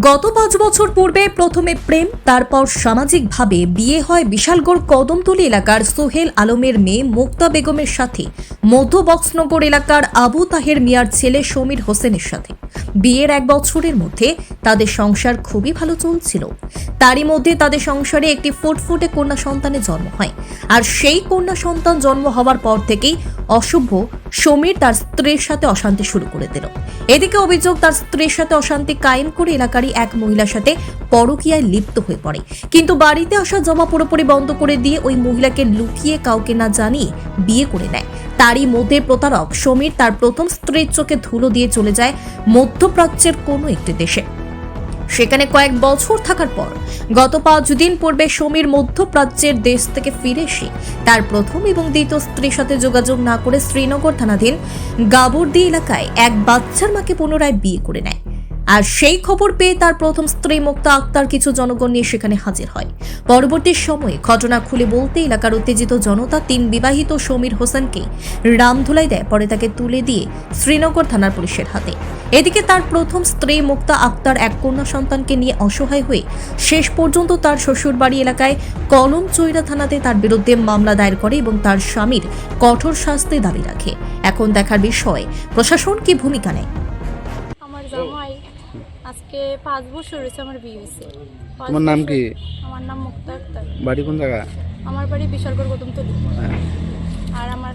গত পাঁচ বছর পূর্বে প্রথমে প্রেম, তারপর সামাজিকভাবে বিয়ে হয় বিশালগড় কদমতলী এলাকার সোহেল আলমের মেয়ে মুক্তা বেগমের সাথে, মধ্য বক্সনগর এলাকার আবু তাহের মিয়ার ছেলে সমীর হোসেনের সাথে। বিয়ের এক বছরের মধ্যে তাদের সংসার খুবই ভালো চলছিল। তারই মধ্যে তাদের সংসারে একটি ফুটফুটে কন্যা সন্তানের জন্ম হয়। আর সেই কন্যা সন্তান জন্ম হওয়ার পর থেকেই অশুভ সমীর তার স্ত্রীর সাথে অশান্তি শুরু করে দিল। এদিকে অভিযোগ, তার স্ত্রীর সাথে অশান্তি কায়েম করে এলাকারই এক মহিলার সাথে পরকীয়ায় লিপ্ত হয়ে পড়ে। কিন্তু বাড়িতে আসা জমা পুরোপুরি বন্ধ করে দিয়ে ওই মহিলাকে লুকিয়ে কাউকে না জানিয়ে বিয়ে করে নেয়। তারই মধ্যে প্রতারক সমীর তার প্রথম স্ত্রীর চোখে ধুলো দিয়ে চলে যায় মধ্যপ্রাচ্যের কোনো একটি দেশে। সেখানে কয়েক বছর থাকার পর গত পাঁচ দিন পূর্বে সমীর মধ্যপ্রাচ্যের দেশ থেকে ফিরে এসে তার প্রথম এবং দ্বিতীয় স্ত্রীর সাথে যোগাযোগ না করে শ্রীনগর থানাধীন গাবর্দি এলাকায় এক বাচ্চার মাকে পুনরায় বিয়ে করে নেয়। আর সেই খবর পেয়ে তার প্রথম স্ত্রী মুক্তা আক্তার কিছু জনগণ নিয়ে সেখানে হাজির হয়। পরবর্তী সময়ে ঘটনা খুলে বলতে এলাকার উত্তেজিত জনতা তিন বিবাহিত সমীর হোসেনকে রামধুলাই দেয়। পরে তাকে তুলে দিয়ে শ্রীনগর থানার পুলিশের হাতে। এদিকে তার প্রথম স্ত্রী মুক্তা আক্তার এক কন্যা সন্তানকে নিয়ে অসহায় হয়ে শেষ পর্যন্ত তার শ্বশুরবাড়ি এলাকায় কলম চৈরা থানাতে তার বিরুদ্ধে মামলা দায়ের করে এবং তার স্বামীর কঠোর শাস্তি দাবি রাখে। এখন দেখার বিষয়, প্রশাসন কি ভূমিকা নেয়? আমার জামাই আজকে পাঁচ বছর হয়েছে আমার বিয়ে হয়েছে। তোমার নাম কি? আমার নাম মুক্তা আক্তার। বাড়ি কোন জায়গা? আমার বাড়ি বিশালগড় গৌতমতলি। হ্যাঁ। আর আমার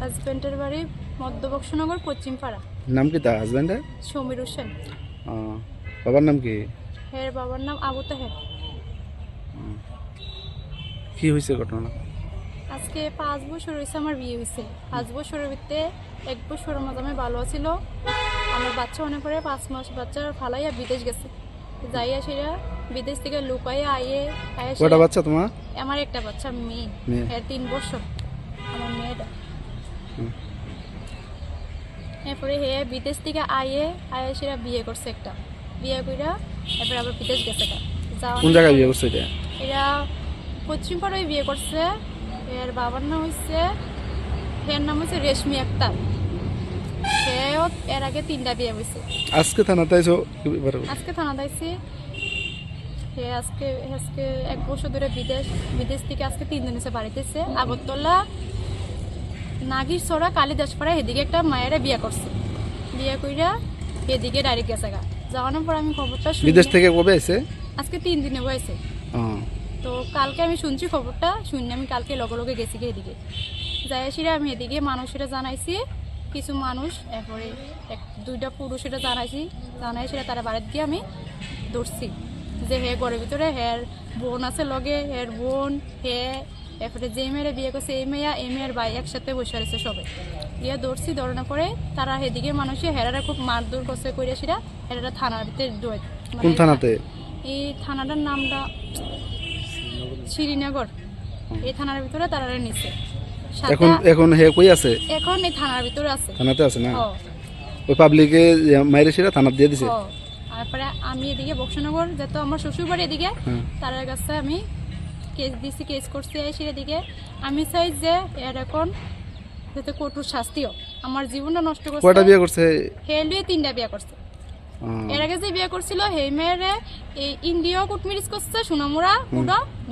হাজব্যান্ডের বাড়ি মধ্যবক্সনগর পশ্চিমপাড়া। নাম কি তার হাজব্যান্ডের সমীর হোসেন। বাবার নাম কি? হের বাবার নাম আবু তাহের। কি হয়েছে ঘটনা? আজকে পাঁচ বছর হয়েছে আমার বিয়ে হয়েছে। পাঁচ বছরের ভিতরে এক বছরের মাঝে আমি ভালো ছিল আমার বাচ্চা অনেক করে পাঁচ মাস বাচ্চা ফালাইয়া বিদেশ গেছে। যাইয়া সেরা বিদেশ থেকে লুকাইয়া আইয়ে আইয়া কয়টা বাচ্চা তোমার? আমার একটা বাচ্চা মেয়ে। এর তিন বছর। আমার মেয়েটা। এরপরে হে বিদেশ থেকে আইয়ে সেরা বিয়ে করছে একটা। বিয়ে কইরা এরপরে আবার বিদেশ গেছে। কোন জায়গায় বিয়ে করছে এটা? এরা পশ্চিম পাড়ায় বিয়ে করছে। এর বাবার নাম হচ্ছে এর নাম হচ্ছে রেশমি আক্তার। সেও এর আগে তিনটা বিয়ে হয়েছে আজকে থানাতে আইছো কি আজকে থানা দাইছি সে আজকে আজকে এক বছর ধরে বিদেশ বিদেশ থেকে আজকে তিন দিন এসে বাড়িতে এসে আগরতলা নাগির ছড়া কালিদাসপাড়া এদিকে একটা মায়েরা বিয়ে করছে। বিয়ে কইরা এদিকে ডাইরেক্ট গেছে গা। যাওয়ানোর পর আমি খবরটা শুনি বিদেশ থেকে কবে আইছে? আজকে তিন দিনে হয়েছে তো কালকে আমি শুনছি খবরটা শুনে আমি কালকে লগে লগে গেছি এদিকে যাই আমি এদিকে মানুষেরা জানাইছি কিছু মানুষ এরপরে এক দুইটা পুরুষ এটা জানাইছি জানাই সেটা তারা বাড়ির দিয়ে আমি ধরছি। যে হে ঘরের ভিতরে হের বোন আছে লগে হের বোন হে এরপরে যে মেয়েরা বিয়ে করছে এই মেয়া এই মেয়ের ভাই একসাথে বসে রয়েছে সবে। দিয়ে ধরছি ধরানোর পরে তারা এদিকে মানুষে হেরারা খুব মারধর করছে করে সেটা হেরারা থানার ভিতরে দৌড় কোন থানাতে? এই থানাটার নামটা শ্রীনগর এই থানার ভিতরে তারা নিছে। এখন এখন হে কই আছে? এখন এই থানার ভিতরে আছে। থানাতে আছে না? ওই পাবলিকে মাইরে সেটা থানাতে দিয়ে দিছে? তারপরে আমি এদিকে বক্সনগর আমার শ্বশুর বাড়ি এদিকে হ্যাঁ। তার কাছে আমি কেস দিছি কেস করছি এসে এদিকে। আমি চাই যে এর এখন যাতে কঠোর শাস্তিও। আমার জীবনটা নষ্ট কয়টা করছে বিয়ে করছে? হেলুয়ে তিনটা বিয়ে করছে। এর আগে যে বিয়ে করছিল সেই মেয়েরে এই ইন্ডিয়াও কুটমিরিজ করছে সোনামুরা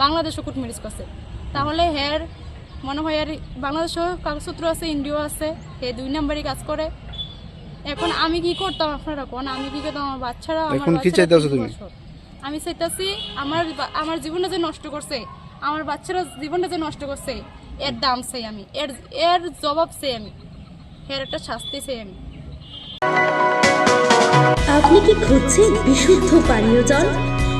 বাংলাদেশও কুটমিরিজ করছে। তাহলে হের মনে হয় আর বাংলাদেশও কাগজপত্র আছে ইন্ডিয়াও আছে হে দুই নাম্বারই কাজ করে। এখন আমি কি করতাম আপনারা কোন? আমি কি করতাম? আমার বাচ্চারা আমার এখন কি চাইতাছো তুমি? আমি চাইতাছি আমার আমার জীবনটা যে নষ্ট করছে আমার বাচ্চারা জীবনটা যে নষ্ট করছে এর দাম চাই আমি এর এর জবাব চাই আমি এর একটা শাস্তি চাই আমি। আপনি কি খুঁজছেন বিশুদ্ধ পানীয় জল?